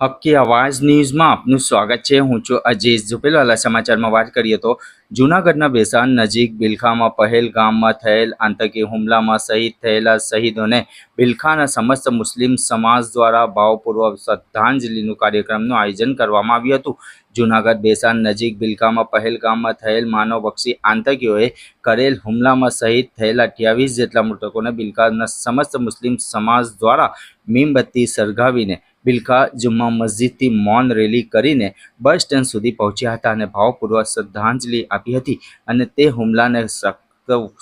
હક્કી અવાજ ન્યૂઝમાં આપનું સ્વાગત છે. હું છું અજીઝ ઝુપેલવાલા સમાચારમાં વાત કરીએ તો જૂનાગઢના બેસાન નજીક બિલખામાં પહેલગામમાં થયેલ આતંકી હુમલામાં શહીદ થયેલા શહીદોને બિલખાના સમસ્ત મુસ્લિમ સમાજ દ્વારા ભાવપૂર્વક શ્રદ્ધાંજલિનું કાર્યક્રમનું આયોજન કરવામાં આવ્યું હતું. જૂનાગઢ બેસાન નજીક બિલકામાં પહેલગામમાં થયેલ માનવબક્ષી આતંકીઓએ કરેલ હુમલામાં શહીદ થયેલા અઠ્યાવીસ જેટલા મૃતકોને બિલકાના સમસ્ત મુસ્લિમ સમાજ દ્વારા મીણબત્તી સળગાવીને બિલખા જુમ્મા મસ્જિદથી મૌન રેલી કરીને બસ સ્ટેન્ડ સુધી પહોંચ્યા હતા અને ભાવપૂર્વક શ્રદ્ધાંજલિ આપી હતી અને તે હુમલાને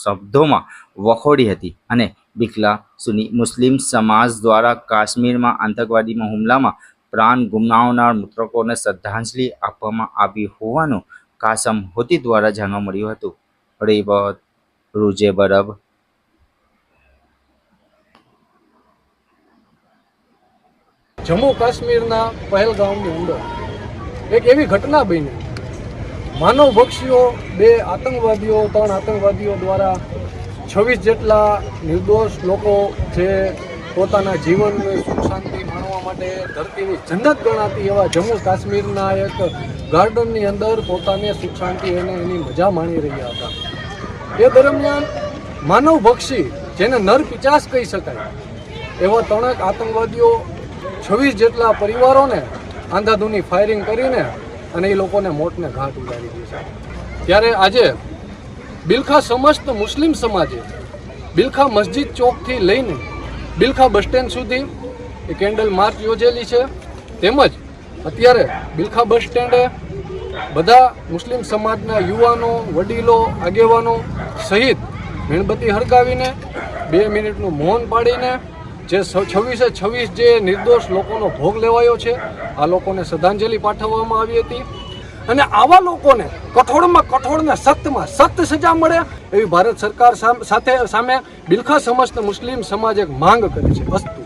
શબ્દોમાં વખોડી હતી અને બિખલા સુની મુસ્લિમ સમાજ દ્વારા કાશ્મીરમાં આતંકવાદીમાં હુમલામાં પ્રાણ ગુમાવનાર મૃતકોને શ્રદ્ધાંજલિ આપવામાં આવી હોવાનું કાસમ હોતી દ્વારા જાણવા મળ્યું હતું. રિપોર્ટ રૂજે બરબ. જમ્મુ કાશ્મીરના પહેલગામની અંદર એક એવી ઘટના બની. માનવ ભક્ષીઓ બે આતંકવાદીઓ, ત્રણ આતંકવાદીઓ દ્વારા છવ્વીસ જેટલા નિર્દોષ લોકો જે પોતાના જીવનને સુખ શાંતિ માણવા માટે ધરતીની જન્નત ગણાતી એવા જમ્મુ કાશ્મીરના એક ગાર્ડનની અંદર પોતાને સુખ શાંતિ અને એની મજા માણી રહ્યા હતા. એ દરમિયાન માનવ ભક્ષી જેને નર પિચાસ કહી શકાય, એવા ત્રણેક આતંકવાદીઓ છવ્વીસ જેટલા પરિવારોને આંધાધૂની ફાયરિંગ કરીને અને એ લોકોને મોતને ઘાટ ઉતારી છે. ત્યારે આજે બિલખા સમસ્ત મુસ્લિમ સમાજે બિલખા મસ્જિદ ચોકથી લઈને બિલખા બસ સ્ટેન્ડ સુધી એ કેન્ડલ માર્ચ યોજેલી છે. તેમજ અત્યારે બિલખા બસ સ્ટેન્ડે બધા મુસ્લિમ સમાજના યુવાનો, વડીલો, આગેવાનો સહિત મીણબત્તી હળગાવીને બે મિનિટનું મૌન પાડીને જે છવ્વીસે છવ્વીસ જે નિર્દોષ લોકોનો ભોગ લેવાયો છે, આ લોકોને શ્રદ્ધાંજલિ પાઠવવામાં આવી હતી. અને આવા લોકોને કઠોળમાં કઠોળને સખ્તમાં સખ્ત સજા મળે એવી ભારત સરકાર સાથે, સામે બિલખા સમસ્ત મુસ્લિમ સમાજ એક માંગ કરી છે, વસ્તુ.